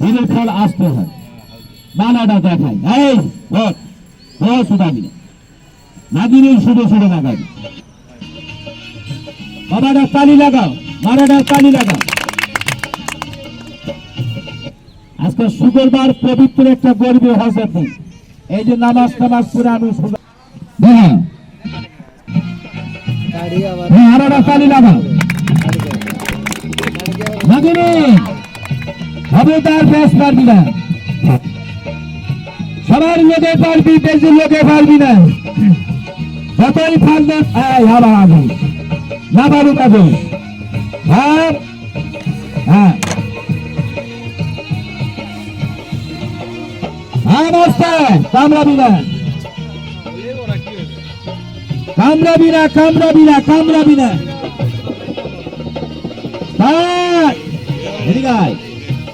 হয় না। ফল আসতে হয়। নানাটা দেখায় এই সুদাবি না শুধু শুধু লাগাবি বাবাটা তালি লাগাও তালি লাগাও। আজকে শুক্রবার পবিত্র একটা গর্বী হজের দিন এই যে নামাজ টামাজ করে আমি হ্যাঁ হ্যাঁ, তালি লাগাও। हमेदार ব্যাস পারবি না সবার লোকে পারবি বেশি লোকে পারবি না যতই ফান্দ আয় হাবা আগুন না পারুক আগুন ভাব হ্যাঁ নমস্কার কামরাবি না কামরাবি না কামরাবি না কামরাবি না তাই এদিকে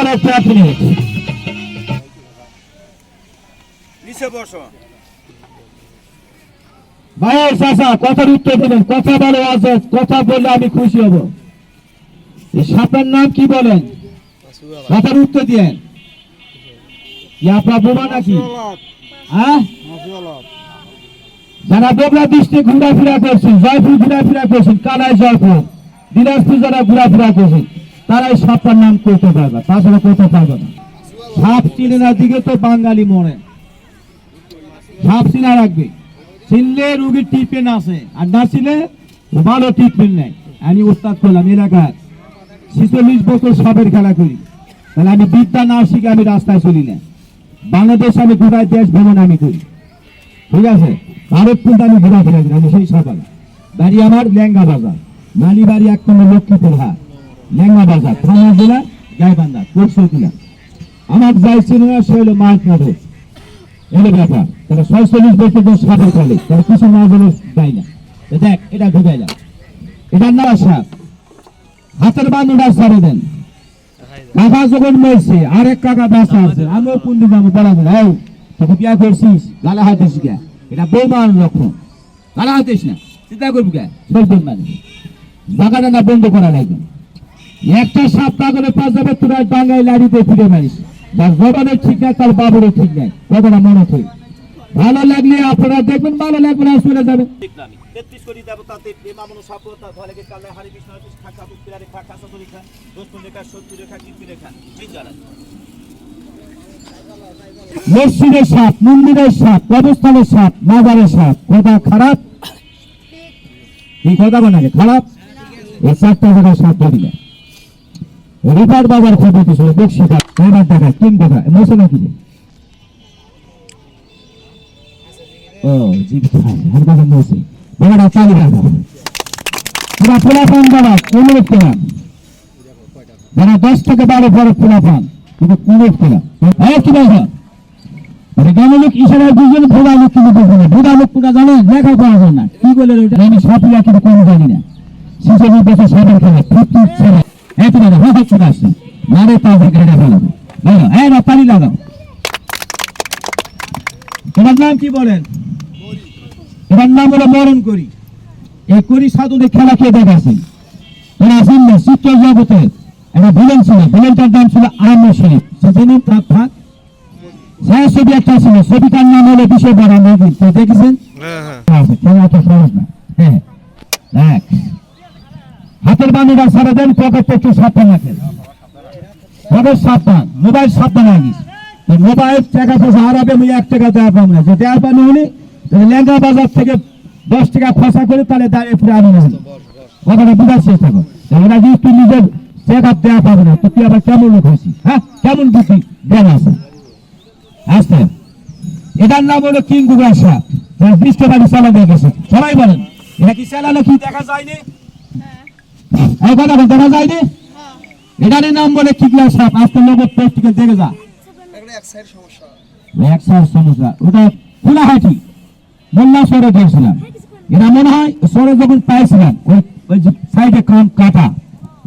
তালি লাগা না আপনারা চাপ মিনিট। নিচে বসো। ভাইয়ের চাষা কথার উত্তর দেবেন। কথা বলে আছে কথা বললে আমি খুশি হব। এই সাপের নাম কি বলেন? কথার উত্তর দিয়েন। আপনার বোমা নাকি? হ্যাঁ? যারা বেগলা দৃষ্টি ঘোরাফেরা করছেন জয়পুর ঘোরাফেরা করছেন কালাই জয়পুর দিনাজপুর যারা ঘোরাফেরা করছেন তারা এই সাপটার নাম করতে পারবে তাছাড়া করতে পারবে না। সাপ চিনে না, দিকে তো বাঙালি মরে সাপ চিনা রাখবে। চিনলে রুগীর ট্রিটমেন্ট আছে, আর না ছিলে ভালো ট্রিটমেন্ট নেই। আমি উস্তাদ করলাম এলাকার ছিচল্লিশ বছর সাপের খেলা করি। তাহলে আমি বিদ্যা না শিখে আমি রাস্তায় চলি না। বাংলাদেশ আমি গোটায় দেশ ভ্রমণ আমি করি। ঠিক আছে? ভারত কিন্তু আমি ঘোরাফেরা করি আমি সেই সকাল বাড়ি আমার লেঙ্গা বাজার। মালি বাড়ি এক নম্বর লক্ষ্মীপুর হাট। লেঙ্গা বাজার থানা জেলা, গাইবান্ধা কৌশলকুলা আমার যাই সিনেমা সে হলো মাছ মাধব এলো ব্যাপার তাহলে ছয়চল্লিশ বছর তো সাপের ফলে তাহলে কিছু না বলে যাই না। দেখ, এটা ঢুকে যা এটার নাম সাপ হাতের বান্ধবটা সারে দেন। কাকা যখন মরছে, আরেক কাকা ব্যস্ত আছে, আমিও দিন আমি বলা দিন এই, তোকে বিয়া করছিস গালা হাতিস কে এটা বৌমান লক্ষণ। গালা হাতিস না, চিন্তা করবি কে সরবেন মানে জায়গাটা না বন্ধ করা লাগবে। একটা সাপ পাগলে পাঁচ যাবে তোরা ডাঙ্গায় লাড়িতে ফিরে মারিস যার জবানের ঠিক নাই তার বাবুরও ঠিক নাই। কথাটা মনে থাক। ভালো লাগলে আপনারা দেখবেন ভালো লাগবে না চলে যাবেন তেত্রিশ কোটি দেবতাতে প্রেমামনু সাপতা ধলেকে কালে হারি বিষ্ণু খাকা বুক্তিরা রেখা খাসা রেখা দোস্ত রেখা শত্রু রেখা কীর্তি রেখা। তিন জানা মসজিদের সাপ মন্দিরের সাপ কবরস্থানের সাপ মাজারের সাপ কথা খারাপ? কি কথা বানাবে খারাপ? এই চারটা জায়গায় সাপ ধরি না। রিপার বাজার খবর দিছিল দেখছি এবার দেখা কিন দেখা। মশে নাকি? ও জীবিত মশে বাবাটা চালি রাখা বাবা যারা দশ থেকে বারো বড় পোলা পান কিন্তু অনুরোধ করলাম এই কি বলছো? মানে গ্রামের লোক ইশারায় বুঝবেন ভোলা লোক কিন্তু বুঝবে না। ভোলা লোক কোনটা জানে, লেখা পাওয়া যায় না। কি বলে আমি কিন্তু কম জানি না। সাপের খেলা ছেলে। হয়ে হচ্ছে আসছে মারে তাও থেকে এটা ফেলাবো বলো এই না পানি লাগাও। তোমার নাম কি বলেন? তোমার নাম হলো মরণ করি। এই করি সাধুদের খেলা কে দেখাছেন এরা আছেন না চিত্র জগতে। একটা ভিলেন ছিল ভিলেনটার নাম ছিল আহমেদ শরীফ। সে জেনুন থাক থাক ছায়া ছবি একটা ছিল। ছবিটার নাম হলো বিশ্ব বড় নদী তো দেখেছেন আছে কেন এত সহজ না। হ্যাঁ দেখ। হাতের বান্ধবটা সারা দেন, পকেট একটু সাবধান রাখেন। পকেট সাবধান, মোবাইল সাবধান রাখিস মোবাইল টাকা পয়সা হারাবে, আমি এক টাকা দেওয়া পাবো না। যে দেওয়া পাবো উনি লেঙ্গা বাজার থেকে দশ টাকা খসা করে তাহলে দাঁড়িয়ে ফিরে আনো না। কথাটা বোঝার চেষ্টা কর। ওরা যদি তুই নিজের চেক আপ দেওয়া পাবে না, তো তুই আবার কেমন লোক হয়েছিস হ্যাঁ? কেমন বুদ্ধি? জ্ঞান আছে। আসতে। এটার নাম হলো কিং গুগল সাপ বৃষ্টি বাড়ি চালানো গেছে সবাই বলেন, এটা কি চালানো কি দেখা যায়নি? এই কথা বল, দেখা যায়নি এটারই নাম বলে কিকলা সাপ আজকে নগদ প্র্যাকটিক্যাল দেখে যা। এক সাইড সমস্যা। একশো সমস্যা। ওটা খোলা হাঁটি মোল্লা সরে গিয়েছিলাম। এরা মনে হয় সরে যখন পাইছিলাম ওই ওই যে সাইডে কান কাটা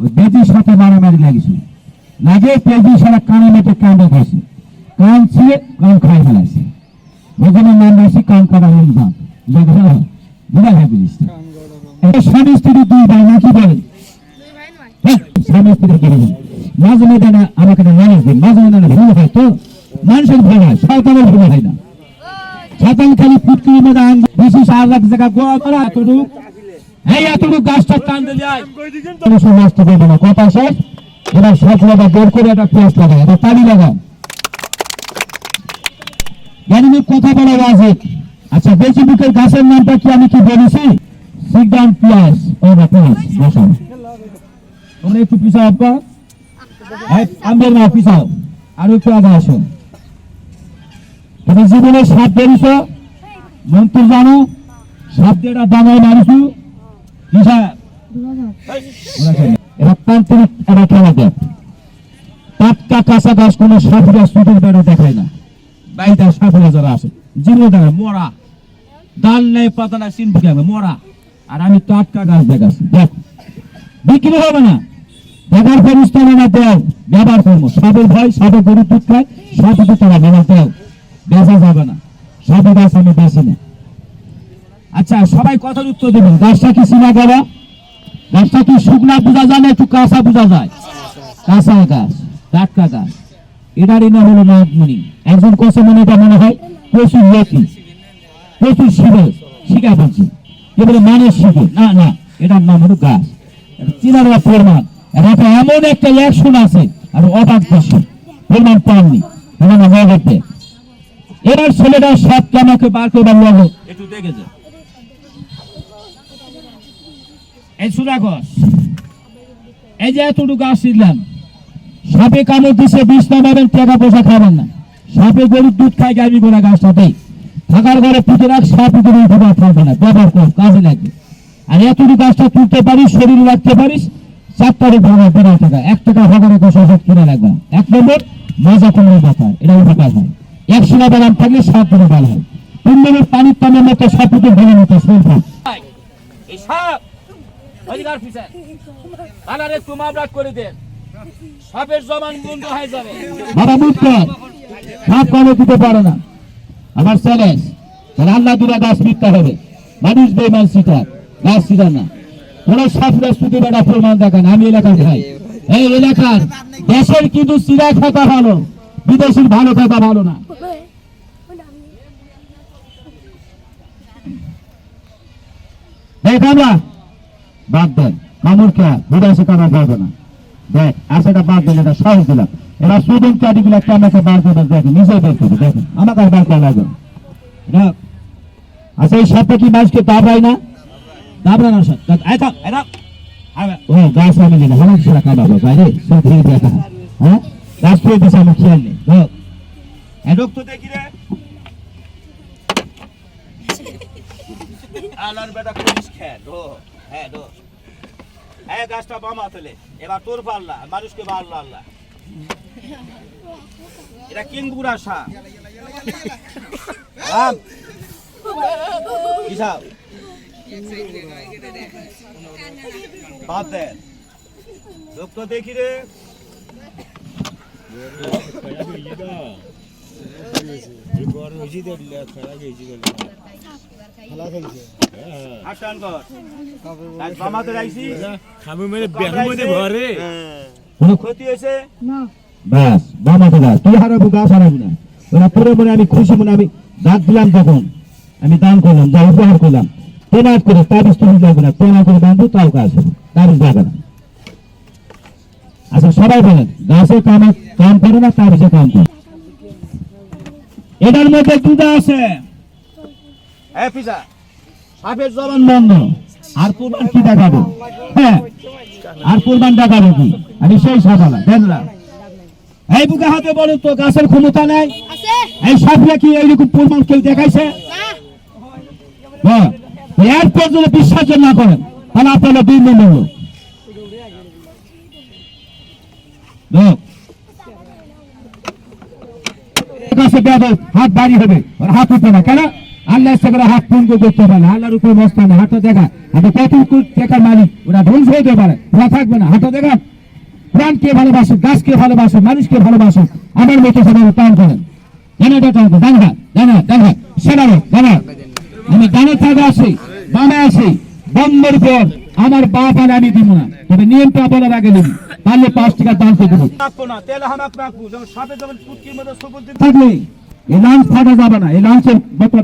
ওই বেদির সাথে মারামারি লাগিয়েছিল লাগে পেজি সারা কানে মেটে কান্দে খাইছে কান ছিঁড়ে কান খাই ফেলাইছে ওই জন্য নাম রাখছি কান কাটা হল ভাব বুঝা হয় স্বামী স্ত্রী দুই ভাই নাকি বলে? ভাই মাঝে মধ্যে আমাকে না মানুষ দিন, মাঝে মধ্যে না ভুল হয় তো মানুষের ভুল হয়, শয়তানের ভুল হয় না। শয়তান খালি ফুটকির মধ্যে আন সার রাখ জায়গা গোয়া করা এতটুকু বেশি বুকের গাছের নামটা কি আমি কি বলেছি? সিগডাউন প্লাস তোমরা একটু পিছাও আপা আমদের না পিছাও। আর একটু আগে আসো। তুমি জীবনে সাপ বেরিয়েছ মন্ত্র জানো, সাপ দিয়ে এটা দামায় মারিছু? টাটকা না। ডাল আর আমি টাটকা গাছ দেখাচ্ছি। দেখ। বিক্রি হবে না। দেখার পরিস্থান না দেও ব্যবহার করব সাপের ভয় সাপে গরু দুধ খায় সাপ দুধ তারা মেলা দেও বেচা যাবে না। সাপে গাছ আমি বেশি না আচ্ছা সবাই কথার উত্তর দেবেন। গাছটা কি চিনা গেলা? গাছটা কি শুকনা বোঝা যায় না একটু কাঁচা বোঝা যায়? কাঁচা গাছ, টাটকা গাছ। এটারই নাম হলো নাগমণি। একজন কষে মনে এটা মনে হয় প্রচুর লতি প্রচুর শিবে শিখা বলছি এবারে মানে শিখে না না, এটার নাম হলো গাছ। চিনার প্রমাণ আর এমন একটা অ্যাকশন আছে, আর অবাক দর্শন প্রমাণ পাননি এবার ছেলেটা সবকে আমাকে বার করবার লগো একটু দেখে যা। এই সুরাগস এই যে এতটুকু গাছ দিলাম সাপে কামড় দিছে, বিষ নামাবেন, টাকা পয়সা খাবেন না। সাপে গরুর দুধ খায় গাবি গোড়া গাছটাতেই থাকার ঘরে পুঁতে রাখ, সাপ না। ব্যবহার কর, কাজে লাগবে আর এতটুকু গাছটা তুলতে পারিস, শরীর রাখতে পারিস টাকা এক টাকা ভাগারে ওষুধ কিনে লাগবে এক নম্বর মজা কমে ব্যথা এটা উপকার হয়। একশো না বাগান থাকলে সাত দিনে ভালো হয়। তিন মিনিট পানির টানের মতো সাপ উঠে ভেঙে মতো শুনতে এই সাপ! অধিকার পিছান থানার একটু মামলা করে দেন সাপের জমান বন্ধ হয়ে যাবে। বাবা মুখ কর সাপ কানে দিতে পারে না। আমার চ্যালেঞ্জ আল্লাহ দুরা গাছ মিথ্যা হবে। মানুষ বেমান সিটার গাছ সিটার না। কোন সাপরা শুধু বেড়া প্রমাণ দেখান, আমি এলাকার খাই এই এলাকার দেশের কিন্তু চিরা খাতা ভালো, বিদেশের ভালো খাতা ভালো না। দেখ বাদ কামড় কে বিদেশি না। দেখ, আশাটা দিলে আমাকে আচ্ছা মানুষকে না? দাবড়া না সাপ দেখ, এই থাম, এই থাম। আরে, ও গাছ আমি নিলাম আমার সেটা কামাবো বাইরে সব ঠিক দেখা হ্যাঁ গাছ পেয়ে দিছে আমার খেয়াল নেই দেখ এই তো দেখি রে আলার বেটা পুলিশ খেয়ে ডো হ্যাঁ ডো হ্যাঁ গাছটা বামা তোলে এবার তোর পাল্লা মানুষকে পাল্লা আল্লাহ এটা কিংগুরা সাপ রাম কি সাপ বাদ দেন। দেখি রে। কোনো ক্ষতি হয়েছে? বামাতে গাছ তুই হারাবো গাছ হারাবি না। ওরা পরে পরে আমি খুশি মনে আমি দাঁত দিলাম তখন আমি দান করলাম যা উপহার করলাম। পেনাট করে তাবিজ তুমি যাবে না পেনা করে বাঁধবো তাও কাজ হবে তাবিজ যাবে না আচ্ছা সবাই বলেন গাছে কামে কাম করে না তাবিজে কাম করে এটার মধ্যে দুটা আছে হ্যাঁ সাপের জবান বন্ধ আর প্রমাণ কি দেখাবো হ্যাঁ আর প্রমাণ দেখাবো কি আমি সেই সাফালা দেখলাম এই বুকে হাতে বলুন তো গাছের ক্ষমতা নাই এই সাপরা কি এইরকম প্রমাণ কেউ দেখাইছে হ্যাঁ এর পর্যন্ত বিশ্বাস না করেন, তাহলে আপনারা দুই নম্বর হাত বাড়ি হবে। হাত না। কেন? আল্লাহ হাত পূর্ণ করতে পারে আল্লাহর উপরে না। দেখা। হাতে কত টাকার মালিক, ওরা ধ্বংস হতে পারে। ওরা থাকবে না। দেখান প্রাণকে ভালোবাসে গাছকে ভালোবাসে মানুষকে ভালোবাসে আমার মতো সবাই টান করেন। জানাটা টান করেন জানা জানা জানা জানা আমি জানা থাকে আসি বামে আসি বন্ধের পর আমার বাপ আর আমি দিব না। তবে নিয়মটা বলার আগে নিবি পারলে পাঁচ টাকা দান করে দেবো থাকলে এই লাঞ্চ ফাটা যাবে না এই লাঞ্চের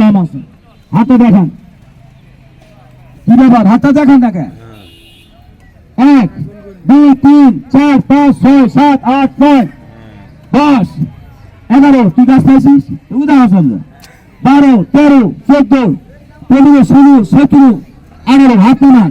দাম আছে। হাতে দেখান। কি ব্যাপার হাতে দেখান এক দুই তিন চার পাঁচ ছয় সাত আট নয় দশ এগারো তুই গাছ পাইছিস উদাহরণ বারো তেরো চোদ্দ পনেরো ষোলো সতেরো আঠারো হাত নামান